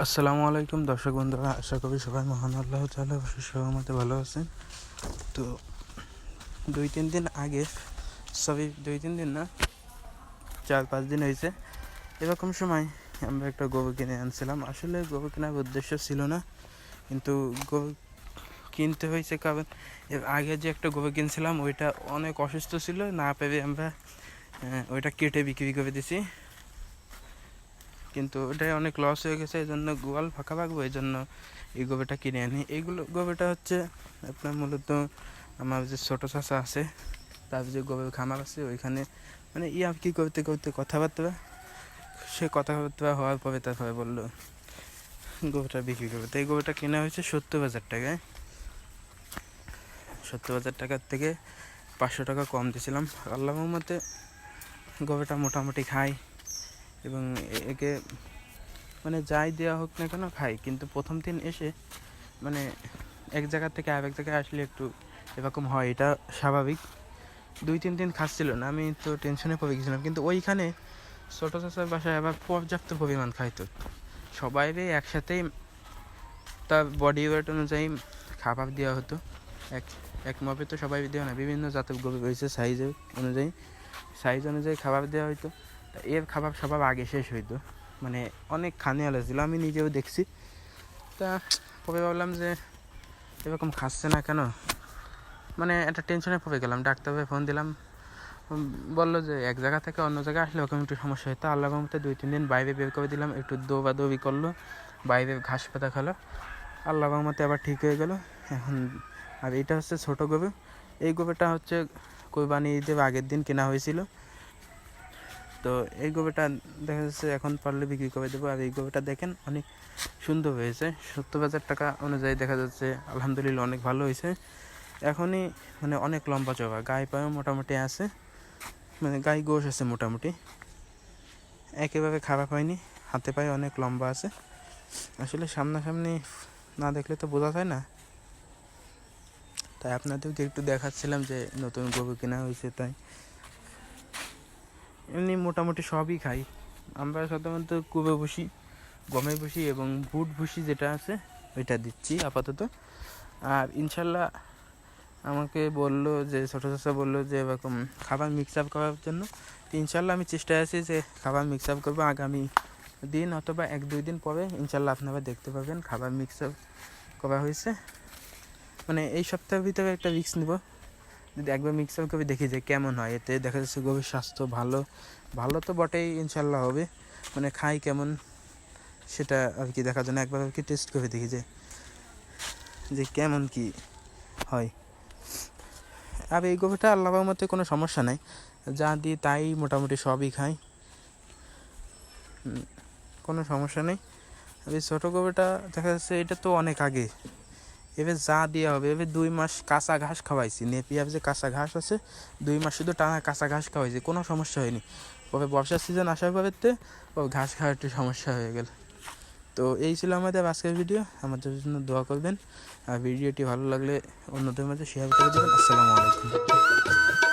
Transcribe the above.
আসসালামু আলাইকুম দর্শক বন্ধুরা, আশা করি সবাই মহান আল্লাহ তালা সহমতে ভালো আছেন। তো দুই তিন দিন আগে সবই দুই তিন দিন না, চার পাঁচ দিন হয়েছে, এরকম সময় আমরা একটা গোবর কিনে আনছিলাম। আসলে গোবর কেনার উদ্দেশ্য ছিল না, কিন্তু গোবর কিনতে হয়েছে কারণ এর আগে যে একটা গোবর কিনছিলাম, ওইটা অনেক অসুস্থ ছিল, না পেরে আমরা ওইটা কেটে বিক্রি করে দিছি। কিন্তু ওটাই অনেক লস হয়ে গেছে এই জন্য গোয়াল ফাঁকা রাখব এই জন্য এই গোবেটা কিনে আনি। এইগুলো গোবেটা হচ্ছে আপনার মূলত আমার যে ছোটো চাষা আছে, তার যে গোবের খামার আছে, ওইখানে মানে ইয়া কি করতে করতে কথাবার্তা, সে কথাবার্তা হওয়ার পরে তারপরে বলল গোবেটা বিক্রি করবে। তো এই গোবেটা কেনা হয়েছে সত্তর হাজার টাকায়। সত্তর হাজার টাকার থেকে পাঁচশো টাকা কম দিয়েছিলাম। আল্লাহ মতে গোবেটা মোটামুটি খাই। এবং একে মানে যাই দেওয়া হোক না কেন খাই। কিন্তু প্রথম দিন এসে মানে এক জায়গা থেকে আরেক জায়গায় আসলে একটু এরকম হয়, এটা স্বাভাবিক। দুই, তিন দিন খাচ্ছিল না, আমি তো টেনশনে পড়ে গেছিলাম। কিন্তু ওইখানে ছোটো চাচার বাসায় আবার পর্যাপ্ত পরিমাণ খাইতো। সবাই একসাথেই তার বডি ওয়েট অনুযায়ী খাবার দেওয়া হতো। এক এক মাপে তো সবাই দেওয়া না, বিভিন্ন জাতের গরু রয়েছে সাইজের অনুযায়ী। সাইজ অনুযায়ী খাবার দেওয়া হতো এর খাবার সবার আগে শেষ হইতো। মানে অনেক খানিয়ালা ছিল, আমি নিজেও দেখছি। তা পরে ভাবলাম যে এরকম খাচ্ছে না কেন? মানে একটা টেনশনে পড়ে গেলাম ডাক্তারকে ফোন দিলাম। বলল যে এক জায়গা থেকে অন্য জায়গায় আসলে ওরকম একটু সমস্যা হতো আল্লাহ মতো দুই, তিন দিন বাইরে বের করে দিলাম, একটু দৌড়া দৌড়ি করল, বাইরে ঘাস পাতা খেলো আল্লাহ মতে আবার ঠিক হয়ে গেল। এখন আর এটা হচ্ছে ছোটো গরু। এই গরুটা হচ্ছে কোরবানি ঈদের আগের দিন কেনা হয়েছিল। তো এই গোবেটা দেখা যাচ্ছে এখন পারলে বিক্রি করে দেবো। আর এই গোবেটা দেখেন অনেক সুন্দর হয়েছে। সত্তর হাজার টাকা অনুযায়ী দেখা যাচ্ছে, আলহামদুলিল্লাহ অনেক ভালো হয়েছে। এখনই মানে অনেক লম্বা চওড়া, গায়ে পায়েও মোটামুটি আছে মানে গায়ে গোশ আছে মোটামুটি। একেবারে খারাপ হয়নি, হাতে পায়ে অনেক লম্বা আছে। আসলে সামনাসামনি না দেখলে তো বোঝা যায় না। তাই আপনাদেরকে একটু দেখাচ্ছিলাম যে নতুন গরু কেনা হয়েছে, তাই এমনি মোটামুটি সবই খাই। আমরা সাধারণত কুবে ভুসি গমের ভুসি এবং বুট ভুসি যেটা আছে, ওইটা দিচ্ছি আপাতত। আর ইনশাল্লাহ আমাকে বলল যে, ছোটো চাষা বলল যে, এরকম খাবার মিক্স আপ করার জন্য। তো ইনশাল্লাহ আমি চেষ্টায় আছি যে, খাবার মিক্স আপ করব আগামী দিন অথবা এক দুই দিন পরে। ইনশাল্লাহ আপনারা দেখতে পাবেন খাবার মিক্স আপ করা হয়েছে। মানে এই সপ্তাহের ভিতরে একটা রিক্স নেব। যদি একবার মিক্স আপ করে দেখি যে কেমন হয়, এতে দেখা যাচ্ছে গভীর স্বাস্থ্য ভালো ভালো তো বটেই ইনশাল্লাহ হবে। মানে খাই কেমন, সেটা আর কি দেখার জন্য একবার আর কি টেস্ট করে দেখি যে যে কেমন কি হয়। আর এই গভীরটা আল্লাহর মতে কোনো সমস্যা নাই। যা দিই তাই মোটামুটি সবই খাই। কোনো সমস্যা নেই। আর এই ছোটো গভীরটা দেখা যাচ্ছে এটা তো অনেক আগে। এবার যা দেওয়া হবে, এবার দুই মাস কাঁচা ঘাস খাওয়াইছি। নেপিয়ার যে কাঁচা ঘাস আছে, দুই মাস শুধু টানা কাঁচা ঘাস খাওয়াইছি, কোনো সমস্যা হয়নি। তবে বর্ষার সিজন আসার পরেতে ও ঘাস খাওয়ার একটু সমস্যা হয়ে গেল। তো এই ছিল আমাদের আজকের ভিডিও আমাদের জন্য দোয়া করবেন। আর ভিডিওটি ভালো লাগলে অন্যদের মাঝে শেয়ার করে দেবেন। আসসালামু আলাইকুম।